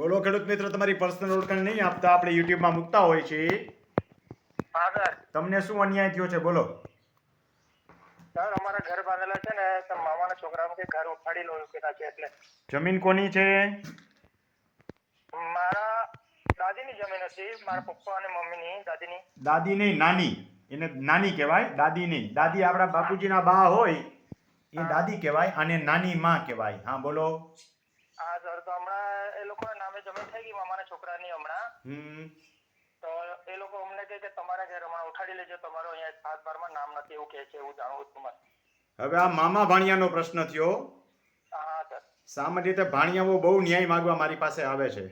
બોલો ખેડૂત મિત્ર તમારી પર્સનલ ઓળખાણ નહીં આપતા આપણે યુટ્યુબમાં મૂકતા હોય છે. તમને શું અન્યાય થયો છે બોલો. સર અમારા ઘર બાંધેલા છે ને તો મામાના છોકરાઓ કે ઘર ઉખાડી લો કહેતા છે એટલે. જમીન કોની છે? મારા દાદીની જમીન હતી મારા પપ્પા અને મમ્મીની દાદીની. દાદી નહીં નાની. એને નાની કહેવાય દાદી નહીં. દાદી આપણા બાપુજીના બા હોય એ દાદી કહેવાય અને નાની માં કહેવાય. હા બોલો. હા સર તો હમણાં જમીન થઈ ગઈ મામાના છોકરાની હમણાં. તો એ લોકો અમને કહે કે તમારા ઘર હમણાં ઉઠાડી લેજો તમારો અહીંયા સાત બારમાં નામ નથી એવું કહે છે એવું જાણવું હતું હવે આ મામા ભાણિયાનો પ્રશ્ન થયો. હા સર. સામાન્ય રીતે ભાણિયાઓ બહુ ન્યાય માગવા મારી પાસે આવે છે.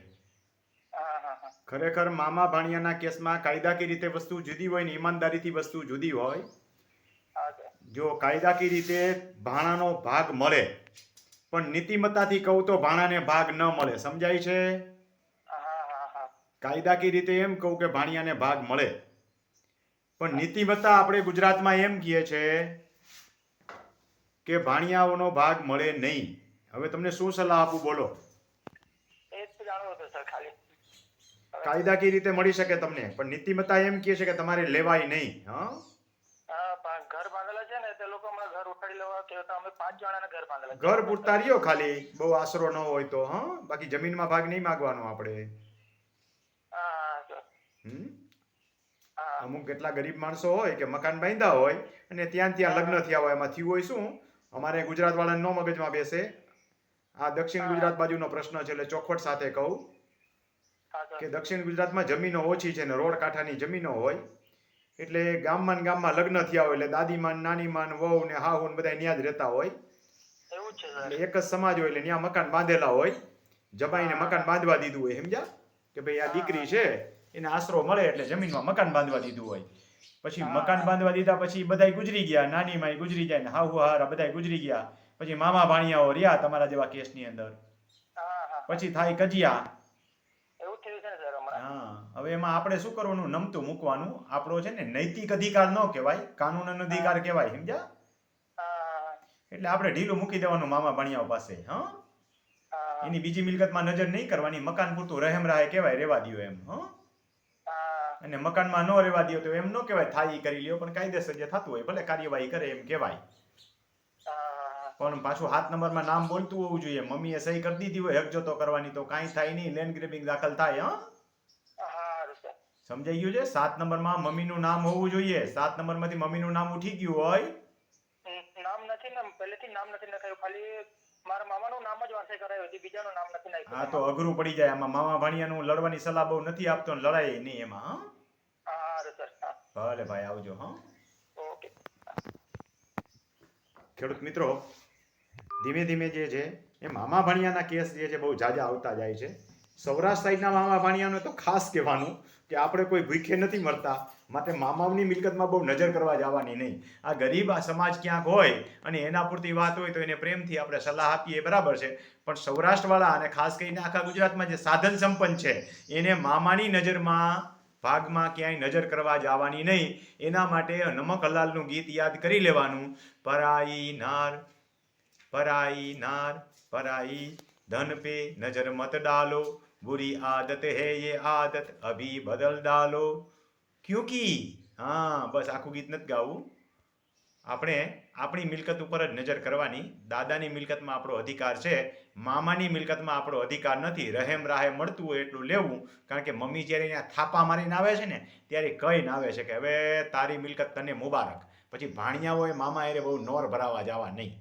ખરેખર મામા ભાણિયાના કેસમાં કાયદાકીય રીતે વસ્તુ જુદી હોય ને ઈમાનદારીથી વસ્તુ જુદી હોય જો કાયદાકીય રીતે ભાણાનો ભાગ મળે પણ નીતિમત્તાથી કહું તો ભાણાને ભાગ ન મળે સમજાય છે? કાયદાકીય રીતે એમ કહું કે ભાણિયાને ભાગ મળે. પણ નીતિમત્તા આપણે ગુજરાતમાં એમ કહીએ છે કે ભાણિયાઓનો ભાગ મળે નહીં. હવે તમને શું સલાહ આપું બોલો. કાયદાકીય રીતે મળી શકે તમને પણ નીતિમત્તા એમ કહે છે કે તમારે લેવાય નહીં હા? ઘર બાંધેલા છે ને તે લોકો ઘર લેવા કે અમે પાંચ જણાના ઘર બાંધેલા ઘર પૂરતા રહ્યો ખાલી બહુ આશરો ન હોય તો હા? બાકી જમીનમાં ભાગ નહીં માગવાનો આપણે. અમુક કેટલા ગરીબ માણસો હોય કે મકાન બાંધ્યા હોય અને ત્યાં ત્યાં લગ્ન થયા હોય એમાં થયું હોય શું? અમારે ગુજરાત વાળાને નો મગજમાં બેસે. આ દક્ષિણ ગુજરાત બાજુનો પ્રશ્ન છે એટલે ચોખવટ સાથે કહું કે દક્ષિણ ગુજરાતમાં જમીનો ઓછી છે ને રોડ કાંઠાની જમીનો હોય એટલે ગામમાં ને ગામમાં લગ્ન થયા હોય એટલે દાદીમાન નાનીમાન વહુ ને હાહુ ને બધા ત્યાં જ રહેતા હોય. એટલે એક જ સમાજ હોય એટલે ત્યાં મકાન બાંધેલા હોય જબાઈને મકાન બાંધવા દીધું હોય સમજ્યા? કે ભાઈ આ દીકરી છે એને આશરો મળે એટલે જમીનમાં મકાન બાંધવા દીધું હોય. પછી મકાન બાંધવા દીધા પછી બધાય ગુજરી ગયા નાની માઈ ગુજરી જાય ને હાહુ હારા બધાય ગુજરી ગયા. પછી મામા ભાણિયાઓ રહ્યા તમારા જેવા કેસની અંદર. હા હા. પછી થાય કજિયા. ને હા હવે એમાં આપણે શું કરવાનું? નમતું મૂકવાનું. આપણો છે ને નૈતિક અધિકાર ન કહેવાય કાનૂન અધિકાર કહેવાય સમજ્યા? એટલે આપણે ઢીલું મૂકી દેવાનું મામા ભાણિયાઓ પાસે હા. એની બીજી મિલકતમાં નજર નહીં કરવાની મકાન પૂરતું રહેમ રાહે કહેવાય રેવા દ્યો એમ હા? અને મકાનમાં ન રહેવા દો તો એમ ન કહેવાય થાય એ કરી લ્યો પણ કાયદેસર જે થતું હોય ભલે કાર્યવાહી કરે એમ કહેવાય. પણ પાછું હાથ નંબરમાં નામ બોલતું હોવું જોઈએ. મમ્મીએ સહી કરી દીધી હોય હકજોતો કરવાની તો કાંઈ થાય નહીં લેન્ડ ગ્રેબિંગ દાખલ થાય હા? સમજાઈ ગયું છે? સાત નંબરમાં મમ્મીનું નામ હોવું જોઈએ. સાત નંબરમાંથી મમ્મીનું નામ ઉઠી ગયું હોય. નામ નથી ને પહેલેથી નામ નથી લખાયું ખાલી મારા મામાનું નામ જ વાંચે કરાયું હતી બીજાનું નામ નથી હા તો અઘરું પડી જાય. આમાં મામા ભાણિયાનું લડવાની સલાહ બહુ નથી આપતો ને લડાય નહીં એમાં હા? સર. ભલે ભાઈ આવજો હા? ઓકે. ખેડૂત મિત્રો ધીમે ધીમે જે છે એ મામા ભાણિયાના કેસ જે છે બહુ જાજા આવતા જાય છે. સૌરાષ્ટ્ર સાઈડના મામા ભાણિયાને તો ખાસ કહેવાનું કે આપણે કોઈ ભૂખે નથી મરતા. માટે મામાઓની મિલકતમાં બહુ નજર કરવા જવાની નહીં. આ ગરીબ, આ સમાજ ક્યાંક હોય અને એના પૂરતી વાત હોય તો એને પ્રેમથી આપણે સલાહ આપીએ, બરાબર છે? પણ સૌરાષ્ટ્રવાળા અને ખાસ કરીને આખા ગુજરાતમાં જે સાધન સંપન્ન છે, એને મામાની નજરમાં ભાગમાં ક્યાંય નજર કરવા જવાની નહીં. એના માટે નમક હલાલનું ગીત યાદ કરી લેવાનું. પરાઈ નાર પરાઈ નાર, પરાઈ ધન પે નજર મત ડાલો. बुरी आदत है ये आदत अभी बदल डालो क्योंकि હા બસ આખું ગીત નથી ગાવું આપણે આપણી મિલકત ઉપર જ નજર કરવાની દાદાની મિલકતમાં આપણો અધિકાર છે મામાની મિલકતમાં આપણો અધિકાર નથી રહેમ રાહે મળતું હોય એટલું લેવું કારણ કે મમ્મી જ્યારે અહીંયા થાપા મારીને આવે છે ને ત્યારે કહીને આવે છે કે હવે તારી મિલકત તને મુબારક પછી ભાણિયા હોય મામા એરે બહુ નોર ભરાવા જવા નહીં